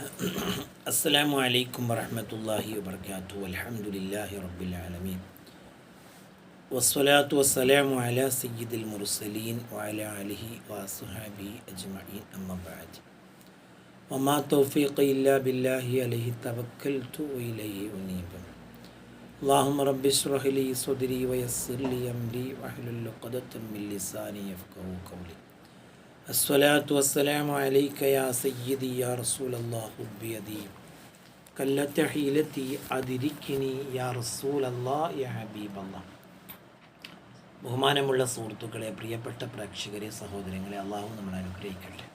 السلام عليكم ورحمة الله وبركاته والحمد لله رب العالمين. والصلاة والسلام على سيد المرسلين وعلى آله وصحبه أجمعين أما بعد. وما توفيق إلا بالله عليه توكلت وإليه أنيب. اللهم رب اشرح لي صدري ويسر لي أمري واحلل عقدة من لساني يفقه قولي. അസ്വലാത്തു വസ്സലാമു അലൈക്ക യാ സയ്യിദി യാ റസൂലല്ലാഹു ബിയദി. കല്ലത്ത ഹീലത്തി അതിരിക്കിനി യാ റസൂലല്ലാ യാ ഹബീബല്ലാ. ബഹുമാനമുള്ള സുഹൃത്തുക്കളെ പ്രിയപ്പെട്ട പ്രേക്ഷകരെ സഹോദരങ്ങളെ അള്ളാഹു നമ്മൾ അനുഗ്രഹിക്കട്ടെ.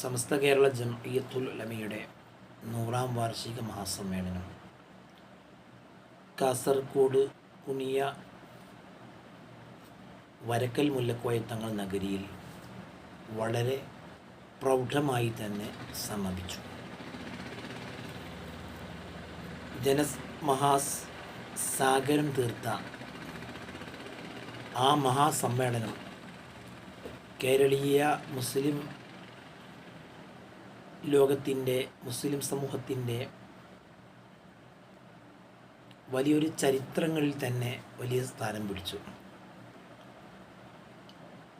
സമസ്ത കേരള ജംഇയത്തുൽ ഉലമയുടെ നൂറാം വാർഷിക മഹാസമ്മേളനം കാസർഗോഡ് കുണിയ വരക്കൽ മുല്ലക്കോയ തങ്ങൾ നഗരിയിൽ വളരെ പ്രൗഢമായി തന്നെ സമാപിച്ചു. മഹാസ് സാഗരം തീർത്ത ആ മഹാസമ്മേളനം കേരളീയ മുസ്ലിം ലോകത്തിന്റെ മുസ്ലിം സമൂഹത്തിന്റെ വലിയൊരു ചരിത്രങ്ങളിൽ തന്നെ വലിയ സ്ഥാനം പിടിച്ചു.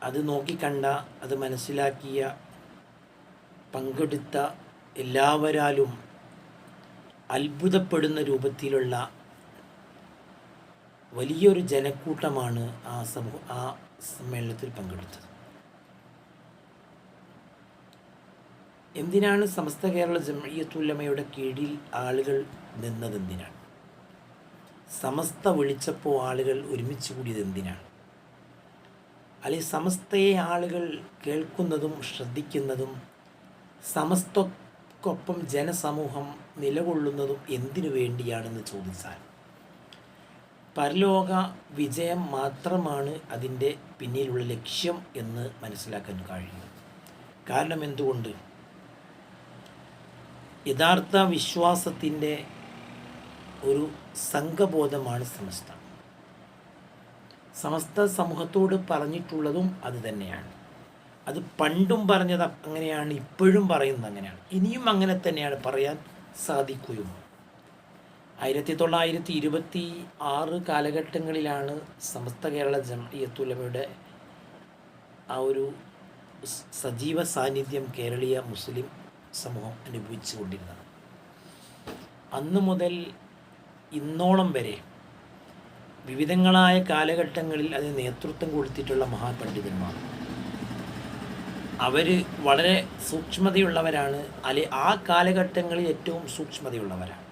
അത് നോക്കിക്കണ്ട അത് മനസ്സിലാക്കിയ പങ്കെടുത്ത എല്ലാവരാലും അത്ഭുതപ്പെടുന്ന രൂപത്തിലുള്ള വലിയൊരു ജനക്കൂട്ടമാണ് ആ സമൂഹ ആ സമ്മേളനത്തിൽ പങ്കെടുത്തത്. എന്തിനാണ് സമസ്ത കേരള ജമയത്തുല്ലമയുടെ കീഴിൽ ആളുകൾ നിന്നതെന്തിനാണ്? സമസ്ത വിളിച്ചപ്പോൾ ആളുകൾ ഒരുമിച്ച് കൂടിയത് എന്തിനാണ് അല്ലെങ്കിൽ സമസ്തയെ ആളുകൾ കേൾക്കുന്നതും ശ്രദ്ധിക്കുന്നതും സമസ്തക്കൊപ്പം ജനസമൂഹം നിലകൊള്ളുന്നതും എന്തിനു വേണ്ടിയാണെന്ന് ചോദിച്ചാൽ പരലോക വിജയം മാത്രമാണ് അതിന്റെ പിന്നിലുള്ള ലക്ഷ്യം എന്ന് മനസ്സിലാക്കാൻ കഴിയും. കാരണം എന്തുകൊണ്ട്? യഥാർത്ഥ വിശ്വാസത്തിന്റെ ഒരു സംഘബോധമാണ് സമസ്ത. സമസ്ത സമൂഹത്തോട് പറഞ്ഞിട്ടുള്ളതും അത് തന്നെയാണ്. അത് പണ്ടും പറഞ്ഞത് അങ്ങനെയാണ് ഇപ്പോഴും പറയുന്നത് അങ്ങനെയാണ്. ഇനിയും അങ്ങനെ തന്നെയാണ് പറയാൻ സാധിക്കുകയും ആയിരത്തി തൊള്ളായിരത്തി ഇരുപത്തി ആറ് കാലഘട്ടങ്ങളിലാണ് സമസ്ത കേരള ജമയത്തുലമയുടെ ആ ഒരു സജീവ സാന്നിധ്യം കേരളീയ മുസ്ലിം സമൂഹം അനുഭവിച്ചു കൊണ്ടിരുന്നത് അന്നു മുതൽ ഇന്നോളം വരെ വിവിധങ്ങളായ കാലഘട്ടങ്ങളിൽ അതിന് നേതൃത്വം കൊടുത്തിട്ടുള്ള മഹാപണ്ഡിതന്മാർ. അവർ വളരെ സൂക്ഷ്മതയുള്ളവരാണ്. അല്ലെ ആ കാലഘട്ടങ്ങളിൽ ഏറ്റവും സൂക്ഷ്മതയുള്ളവരാണ്.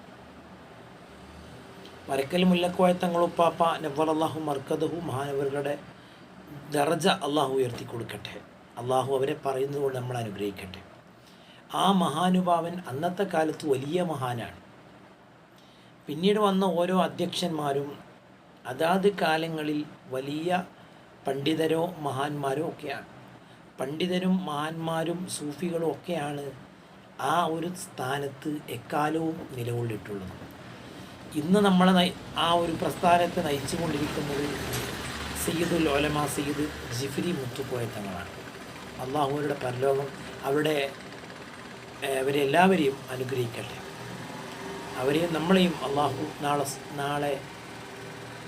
വരക്കൽ മുല്ലക്കോയ തങ്ങളുപ്പാപ്പ നവർ അള്ളാഹു മർക്കദഹു മഹാനവരുടെ ദർജ അള്ളാഹു ഉയർത്തി കൊടുക്കട്ടെ. അള്ളാഹു അവരെ പറയുന്നത് കൊണ്ട് നമ്മൾ അനുഗ്രഹിക്കട്ടെ. ആ മഹാനുഭാവൻ അന്നത്തെ കാലത്ത് വലിയ മഹാനാണ്. പിന്നീട് വന്ന ഓരോ അധ്യക്ഷന്മാരും അതാത് കാലങ്ങളിൽ വലിയ പണ്ഡിതരോ മഹാന്മാരോ ഒക്കെയാണ്. പണ്ഡിതരും മഹാന്മാരും സൂഫികളും ഒക്കെയാണ് ആ ഒരു സ്ഥാനത്ത് എക്കാലവും നിലകൊള്ളിട്ടുള്ളത് ഇന്ന് നമ്മളെ ആ ഒരു പ്രസ്ഥാനത്തെ നയിച്ചു കൊണ്ടിരിക്കുന്നത് സയ്യിദുൽ ഓലമ സയ്യിദ് ജിഫിരി മുത്തുക്കോയ തങ്ങളാണ് അള്ളാഹുവരുടെ പരലോകം അവരുടെ അവരെല്ലാവരെയും അനുഗ്രഹിക്കട്ടെ. അവരെയും നമ്മളെയും അള്ളാഹു നാളെ നാളെ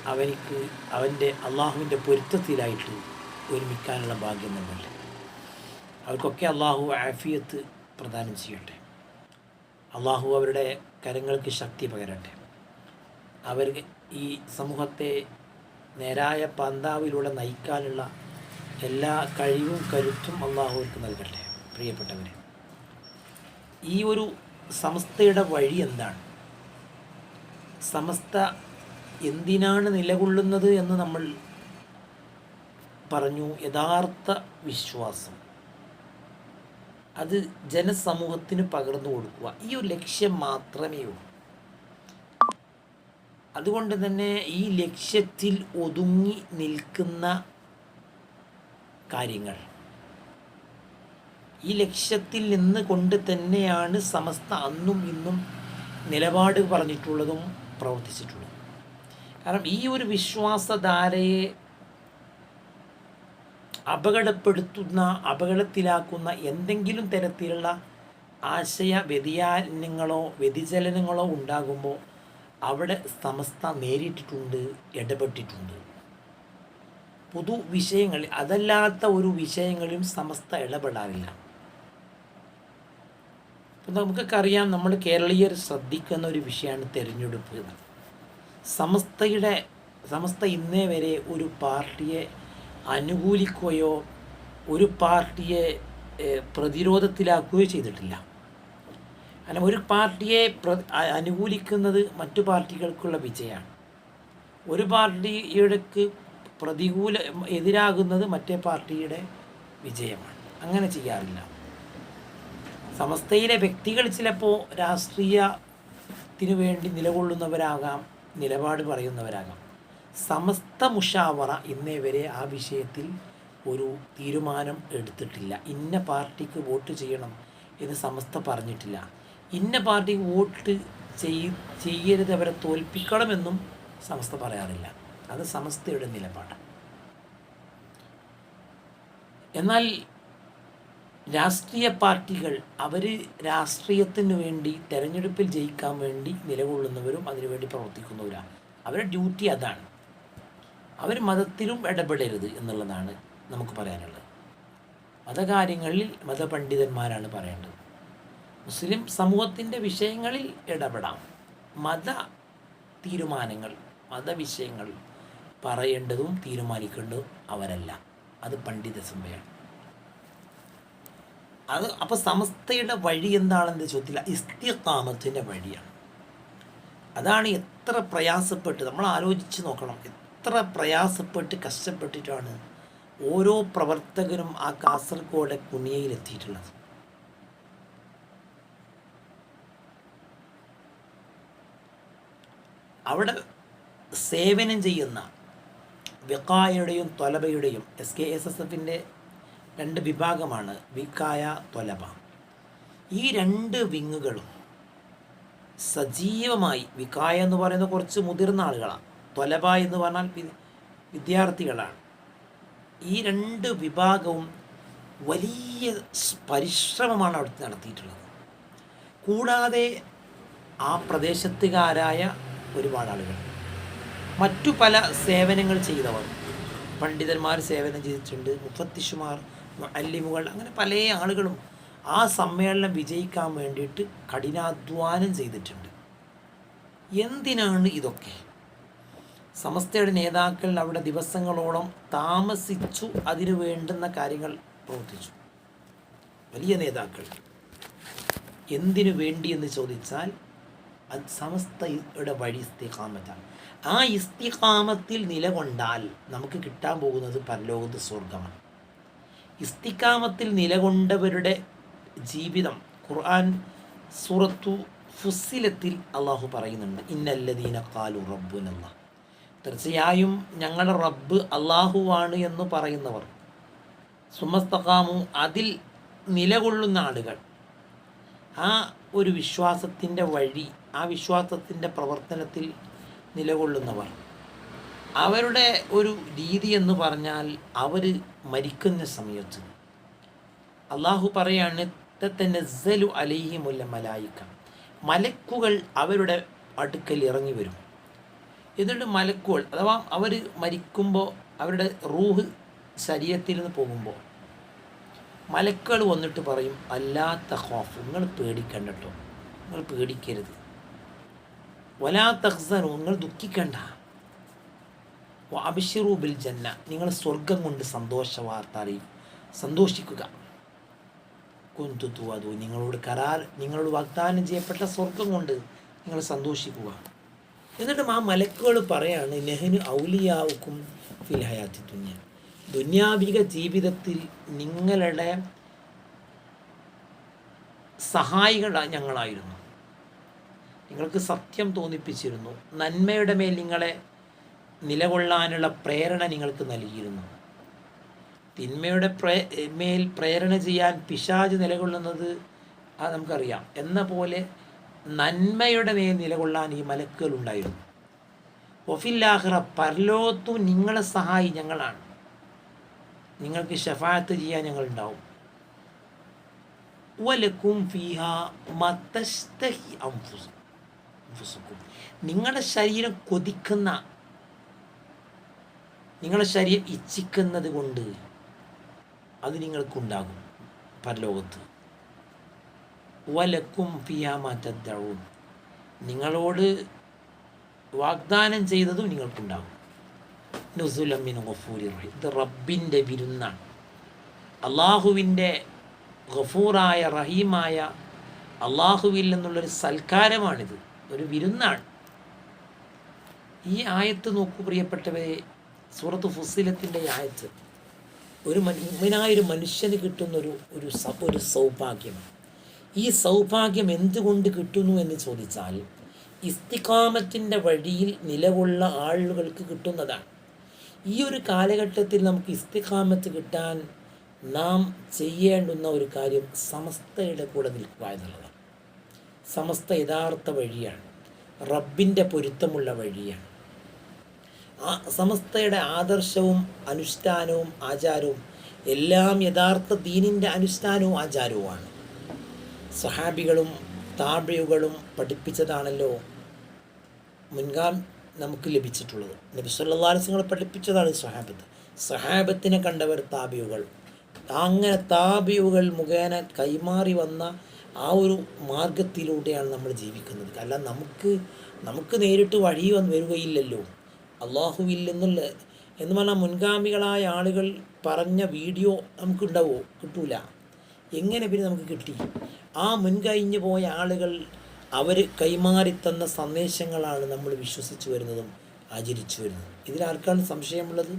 അവനിക്ക് അവന്റെ അള്ളാഹുവിന്റെ പൊരുത്തത്തിലായിട്ട് ഒരുമിക്കാനുള്ള ഭാഗ്യം നൽകട്ടെ അവർക്കൊക്കെ അള്ളാഹു ആഫിയത്ത് പ്രദാനം ചെയ്യട്ടെ. അള്ളാഹു അവരുടെ കരങ്ങൾക്ക് ശക്തി പകരട്ടെ. അവർ ഈ സമൂഹത്തെ നേരായ പന്താവിലൂടെ നയിക്കാനുള്ള എല്ലാ കഴിവും കരുത്തും അള്ളാഹു അവർക്ക് നൽകട്ടെ. പ്രിയപ്പെട്ടവരെ ഈ ഒരു സമസ്തയുടെ വഴി എന്താണ്? സമസ്ത എന്തിനാണ് നിലകൊള്ളുന്നത് എന്ന് നമ്മൾ പറഞ്ഞു. യഥാർത്ഥ വിശ്വാസം. അത് ജനസമൂഹത്തിന് പകർന്നു കൊടുക്കുക. ഈ ഒരു ലക്ഷ്യം മാത്രമേ ഉള്ളൂ. അതുകൊണ്ട് തന്നെ ഈ ലക്ഷ്യത്തിൽ ഒതുങ്ങി നിൽക്കുന്ന കാര്യങ്ങൾ. ഈ ലക്ഷ്യത്തിൽ നിന്ന് കൊണ്ട് തന്നെയാണ് സമസ്ത അന്നും ഇന്നും നിലപാട് പറഞ്ഞിട്ടുള്ളതും പ്രവർത്തിച്ചിട്ടുള്ളതും. കാരണം ഈ ഒരു വിശ്വാസധാരയെ അപകടപ്പെടുത്തുന്ന അപകടത്തിലാക്കുന്ന എന്തെങ്കിലും തരത്തിലുള്ള ആശയ വ്യതിയാനങ്ങളോ വ്യതിചലനങ്ങളോ ഉണ്ടാകുമ്പോൾ അവിടെ സമസ്ത നേരിട്ടിട്ടുണ്ട് ഇടപെട്ടിട്ടുണ്ട്. പൊതു വിഷയങ്ങളിൽ അതല്ലാത്ത ഒരു വിഷയങ്ങളിലും സമസ്ത ഇടപെടാറില്ല. അപ്പം നമുക്കൊക്കെ അറിയാം നമ്മൾ കേരളീയർ ശ്രദ്ധിക്കുന്ന ഒരു വിഷയമാണ് തിരഞ്ഞെടുപ്പ്. സമസ്തയുടെ സമസ്ത ഇന്നേ വരെ ഒരു പാർട്ടിയെ അനുകൂലിക്കുകയോ ഒരു പാർട്ടിയെ പ്രതിരോധത്തിലാക്കുകയോ ചെയ്തിട്ടില്ല. കാരണം ഒരു പാർട്ടിയെ അനുകൂലിക്കുന്നത് മറ്റു പാർട്ടികൾക്കുള്ള വിജയമാണ്. ഒരു പാർട്ടിയുടെക്ക് പ്രതികൂല എതിരാകുന്നത് മറ്റേ പാർട്ടിയുടെ വിജയമാണ്. അങ്ങനെ ചെയ്യാറില്ല. സമസ്തയിലെ വ്യക്തികൾ ചിലപ്പോൾ രാഷ്ട്രീയത്തിനു വേണ്ടി നിലകൊള്ളുന്നവരാകാം. നിലപാട് പറയുന്നവരാകാം. സമസ്ത മുഷാവറ ഇന്നേ വരെ ആ വിഷയത്തിൽ ഒരു തീരുമാനം എടുത്തിട്ടില്ല. ഇന്ന പാർട്ടിക്ക് വോട്ട് ചെയ്യണം എന്ന് സമസ്ത പറഞ്ഞിട്ടില്ല. ഇന്ന പാർട്ടി വോട്ട് ചെയ് ചെയ്യരുത് അവരെ തോൽപ്പിക്കണമെന്നും സമസ്ത പറയാറില്ല. അത് സമസ്തയുടെ നിലപാടാണ്. എന്നാൽ രാഷ്ട്രീയ പാർട്ടികൾ അവർ രാഷ്ട്രീയത്തിന് വേണ്ടി തെരഞ്ഞെടുപ്പിൽ ജയിക്കാൻ വേണ്ടി നിലകൊള്ളുന്നവരും അതിനുവേണ്ടി പ്രവർത്തിക്കുന്നവരാണ് അവരുടെ ഡ്യൂട്ടി അതാണ്. അവർ മതത്തിലും ഇടപെടരുത് എന്നുള്ളതാണ് നമുക്ക് പറയാനുള്ളത്. മതകാര്യങ്ങളിൽ മതപണ്ഡിതന്മാരാണ് പറയേണ്ടത്. മുസ്ലിം സമൂഹത്തിന്റെ വിഷയങ്ങളിൽ ഇടപെടാം. മത തീരുമാനങ്ങൾ മതവിഷയങ്ങൾ പറയേണ്ടതും തീരുമാനിക്കേണ്ടതും അവരല്ല. അത് പണ്ഡിത അത് അപ്പോൾ സമസ്തയുടെ വഴി എന്താണെന്ന് ചോദ്യത്തില്ല ഇസ്തിഖാമത്തിന്റെ വഴിയാണ്. അതാണ് എത്ര പ്രയാസപ്പെട്ട് നമ്മൾ ആലോചിച്ച് നോക്കണം. എത്ര പ്രയാസപ്പെട്ട് കഷ്ടപ്പെട്ടിട്ടാണ് ഓരോ പ്രവർത്തകരും ആ കാസർഗോഡ് കുണിയയിലെത്തിയിട്ടുള്ളത് അവിടെ സേവനം ചെയ്യുന്ന വെക്കായയുടെയും തൊലബയുടെയും എസ് കെ എസ് എസ് എഫിന്റെ രണ്ട് വിഭാഗമാണ് വിക്കായ തൊലബ ഈ രണ്ട് വിങ്ങുകളും സജീവമായി വിക്കായ എന്ന് പറയുന്ന കുറച്ച് മുതിർന്ന ആളുകളാണ് തൊലബ എന്ന് പറഞ്ഞാൽ വിദ്യാർത്ഥികളാണ്. ഈ രണ്ട് വിഭാഗവും വലിയ പരിശ്രമമാണ് അവിടെ നടത്തിയിട്ടുള്ളത്. കൂടാതെ ആ പ്രദേശത്തുകാരായ ഒരുപാട് ആളുകൾ. മറ്റു പല സേവനങ്ങൾ ചെയ്തവർ. പണ്ഡിതന്മാർ സേവനം ചെയ്തിട്ടുണ്ട് മുഫത്തിഷുമാർ അല്ലിമുകൾ അങ്ങനെ പല ആളുകളും ആ സമ്മേളനം വിജയിക്കാൻ വേണ്ടിയിട്ട് കഠിനാധ്വാനം ചെയ്തിട്ടുണ്ട്. എന്തിനാണ് ഇതൊക്കെ? സമസ്തയുടെ നേതാക്കൾ അവിടെ ദിവസങ്ങളോളം താമസിച്ചു അതിനു വേണ്ടുന്ന കാര്യങ്ങൾ പ്രവർത്തിച്ചു. വലിയ നേതാക്കൾ. എന്തിനു വേണ്ടി എന്ന് ചോദിച്ചാൽ അത് സമസ്തയുടെ വഴി ഇസ്തിഖാമത്താണ്. ആ ഇസ്തിഹാമത്തിൽ നിലകൊണ്ടാൽ നമുക്ക് കിട്ടാൻ പോകുന്നത് പരലോകത്ത് സ്വർഗമാണ് ഇസ്തിഖാമത്തിൽ നിലകൊണ്ടവരുടെ ജീവിതം ഖുർആൻ സുറത്തു ഫുസിലത്തിൽ അള്ളാഹു പറയുന്നുണ്ട് ഇന്നല്ലദീന കാലു റബ്ബുനല്ല. തീർച്ചയായും ഞങ്ങളുടെ റബ്ബ് അള്ളാഹുവാണ് എന്ന് പറയുന്നവർ. സുമസ്തകാമു അതിൽ നിലകൊള്ളുന്ന ആളുകൾ. ആ ഒരു വിശ്വാസത്തിന്റെ വഴി ആ വിശ്വാസത്തിന്റെ പ്രവർത്തനത്തിൽ നിലകൊള്ളുന്നവർ. അവരുടെ ഒരു രീതി എന്ന് പറഞ്ഞാൽ അവർ മരിക്കുന്ന സമയത്ത്. അള്ളാഹു പറയാണ് നസ്സലു അലൈഹിമുല്ല മലായിക്ക മലക്കുകൾ അവരുടെ അടുക്കൽ ഇറങ്ങി വരും. എന്നിട്ട് മലക്കുകൾ അഥവാ അവർ മരിക്കുമ്പോൾ അവരുടെ റൂഹ് ശരീരത്തിൽ നിന്ന് പോകുമ്പോൾ മലക്കുകൾ വന്നിട്ട് പറയും അല്ലാത്ത ഹോഫ് നിങ്ങൾ പേടിക്കണ്ട നിങ്ങൾ പേടിക്കരുത്. വലാ തഹ്സനു നിങ്ങൾ ദുഃഖിക്കണ്ട. അബിഷിറൂബിൽ ജന്ന. നിങ്ങൾ സ്വർഗം കൊണ്ട് സന്തോഷ വാർത്ത അറിയും സന്തോഷിക്കുക. കുന്തുത്തു നിങ്ങളോട് കരാർ നിങ്ങളോട് വാഗ്ദാനം ചെയ്യപ്പെട്ട സ്വർഗം കൊണ്ട് നിങ്ങൾ സന്തോഷിക്കുക. എന്നിട്ടും ആ മലക്കുകൾ പറയാണ് നെഹ്നു ഔലിയാവുക്കും ഫിൽഹയാത്തി തുന്യ ദുന്യാവിക ജീവിതത്തിൽ നിങ്ങളുടെ സഹായികൾ ഞങ്ങളായിരുന്നു. നിങ്ങൾക്ക് സത്യം തോന്നിപ്പിച്ചിരുന്നു. നന്മയുടെ മേൽ നിങ്ങളെ നിലകൊള്ളാനുള്ള പ്രേരണ നിങ്ങൾക്ക് നൽകിയിരുന്നു. തിന്മയുടെ പ്രേ മേൽ പ്രേരണ ചെയ്യാൻ പിശാജ് നിലകൊള്ളുന്നത് അത് നമുക്കറിയാം. എന്ന പോലെ നന്മയുടെ മേൽ നിലകൊള്ളാൻ ഈ മലക്കുകൾ ഉണ്ടായിരുന്നു. ഒഫില്ലാഹ്റ പരലോത്തു നിങ്ങളെ സഹായി ഞങ്ങളാണ്. നിങ്ങൾക്ക് ഷഫാത്ത് ചെയ്യാൻ ഞങ്ങൾ ഉണ്ടാവും വലക്കും മതസ്തഹി നിങ്ങളുടെ ശരീരം കൊതിക്കുന്ന നിങ്ങളുടെ ശരീരം ഇച്ഛിക്കുന്നത് കൊണ്ട് അത് നിങ്ങൾക്കുണ്ടാകും പരലോകത്ത്. വലക്കും ഫിയ മാറ്റവും നിങ്ങളോട് വാഗ്ദാനം ചെയ്തതും നിങ്ങൾക്കുണ്ടാകും. ഗഫൂരി ഇത് റബ്ബിന്റെ വിരുന്നാണ് അള്ളാഹുവിന്റെ ഗഫൂറായ റഹീമായ അള്ളാഹുവിൽ നിന്നുള്ളൊരു സൽക്കാരമാണിത്. ഒരു വിരുന്നാണ്. ഈ ആയത്ത് നോക്കൂ പ്രിയപ്പെട്ടവരെ. സൂറത്ത് ഫുസിലത്തിന്റെ ആയത്ത് ഒരു മുനായൊരു മനുഷ്യന് കിട്ടുന്ന ഒരു ഒരു ഒരു സൗഭാഗ്യം. ഈ സൗഭാഗ്യം എന്തുകൊണ്ട് കിട്ടുന്നു എന്ന് ചോദിച്ചാൽ ഇസ്തിക്കാമത്തിന്റെ വഴിയിൽ നിലകൊള്ള ആളുകൾക്ക് കിട്ടുന്നതാണ്. ഈ ഒരു കാലഘട്ടത്തിൽ നമുക്ക് ഇസ്തിക്കാമത്ത് കിട്ടാൻ നാം ചെയ്യേണ്ടുന്ന ഒരു കാര്യം സമസ്തയുടെ കൂടെ നിൽക്കുക എന്നുള്ളതാണ് സമസ്ത യഥാർത്ഥ വഴിയാണ്. റബ്ബിന്റെ പൊരുത്തമുള്ള വഴിയാണ്. സമസ്തയുടെ ആദർശവും അനുഷ്ഠാനവും ആചാരവും എല്ലാം യഥാർത്ഥ ദീനിന്റെ അനുഷ്ഠാനവും ആചാരവുമാണ്. സഹാബികളും താബിയുകളും പഠിപ്പിച്ചതാണല്ലോ മുൻകാം നമുക്ക് ലഭിച്ചിട്ടുള്ളത്. നബി പഠിപ്പിച്ചതാണ് സഹാബത്ത് സഹാബത്തിനെ കണ്ടവർ താബിയുകൾ അങ്ങനെ താബിയുകൾ മുഖേന കൈമാറി വന്ന ആ ഒരു മാർഗത്തിലൂടെയാണ് നമ്മൾ ജീവിക്കുന്നത്. അല്ല നമുക്ക് നമുക്ക് നേരിട്ട് വഴി വന്ന് വരികയില്ലല്ലോ. അള്ളാഹുവില്ലെന്നുള്ള എന്ന് പറഞ്ഞാൽ മുൻഗാമികളായ ആളുകൾ പറഞ്ഞ വീഡിയോ നമുക്കുണ്ടാവോ? കിട്ടൂല. എങ്ങനെ പിന്നെ നമുക്ക് കിട്ടി? ആ മുൻകഴിഞ്ഞു പോയ ആളുകൾ അവർ കൈമാറിത്തന്ന സന്ദേശങ്ങളാണ് നമ്മൾ വിശ്വസിച്ചു വരുന്നതും ആചരിച്ചു വരുന്നതും. ഇതിലാർക്കാണ് സംശയമുള്ളത്?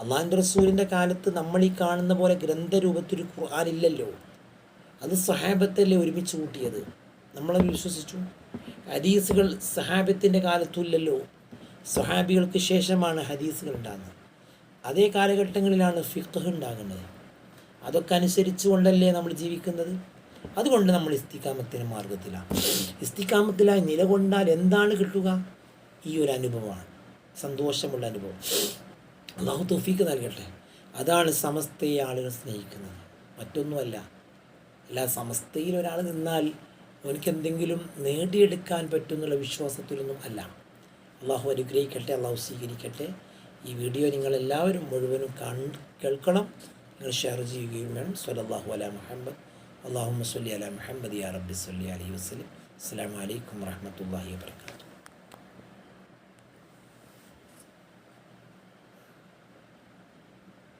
അള്ളാഹിന്റെ റസൂലിന്റെ കാലത്ത് നമ്മൾ ഈ കാണുന്ന പോലെ ഗ്രന്ഥരൂപത്തിൽ ഖുർആാനില്ലല്ലോ അത് സഹാബത്തല്ലേ ഒരുമിച്ച് കൂട്ടിയത്? നമ്മളത് വിശ്വസിച്ചു. ഹദീസുകൾ സഹാബത്തിന്റെ കാലത്തുമില്ലല്ലോ സഹാബികൾക്ക് ശേഷമാണ് ഹദീസുകൾ ഉണ്ടാകുന്നത്. അതേ കാലഘട്ടങ്ങളിലാണ് ഫിഖ് ഉണ്ടാകുന്നത്. അതൊക്കെ അനുസരിച്ച് കൊണ്ടല്ലേ നമ്മൾ ജീവിക്കുന്നത്? അതുകൊണ്ട് നമ്മൾ ഇസ്തിക്കാമത്തിന് മാർഗത്തിലാണ്. ഇസ്തിക്കാമത്തിലായി നിലകൊണ്ടാൽ എന്താണ് കിട്ടുക? ഈ ഒരു അനുഭവമാണ്. സന്തോഷമുള്ള അനുഭവം. അള്ളാഹു തൊഫീക്ക് നൽകട്ടെ. അതാണ് സമസ്തയെ ആളുകൾ സ്നേഹിക്കുന്നത്. മറ്റൊന്നുമല്ല. അല്ല സമസ്തയിൽ ഒരാൾ നിന്നാൽ അവനക്ക് എന്തെങ്കിലും നേടിയെടുക്കാൻ പറ്റുന്നുള്ള വിശ്വാസത്തിലൊന്നും അല്ല. അള്ളാഹു അനുഗ്രഹിക്കട്ടെ അള്ളാഹു സ്വീകരിക്കട്ടെ. ഈ വീഡിയോ നിങ്ങൾ എല്ലാവരും മുഴുവനും കേൾക്കണം. നിങ്ങൾ ഷെയർ ചെയ്യുകയും വേണം. സലല്ലാഹു അല മുഹമ്മദ്. അള്ളാഹു മസ്ലി അല മുഹമ്മദ് യാ റബ്ബി സല്ലി അലൈഹി വസ്ലം അസ്സാം വലൈക്കും വാഹമത്തല്ലാഹി വാബർക്കാത്തു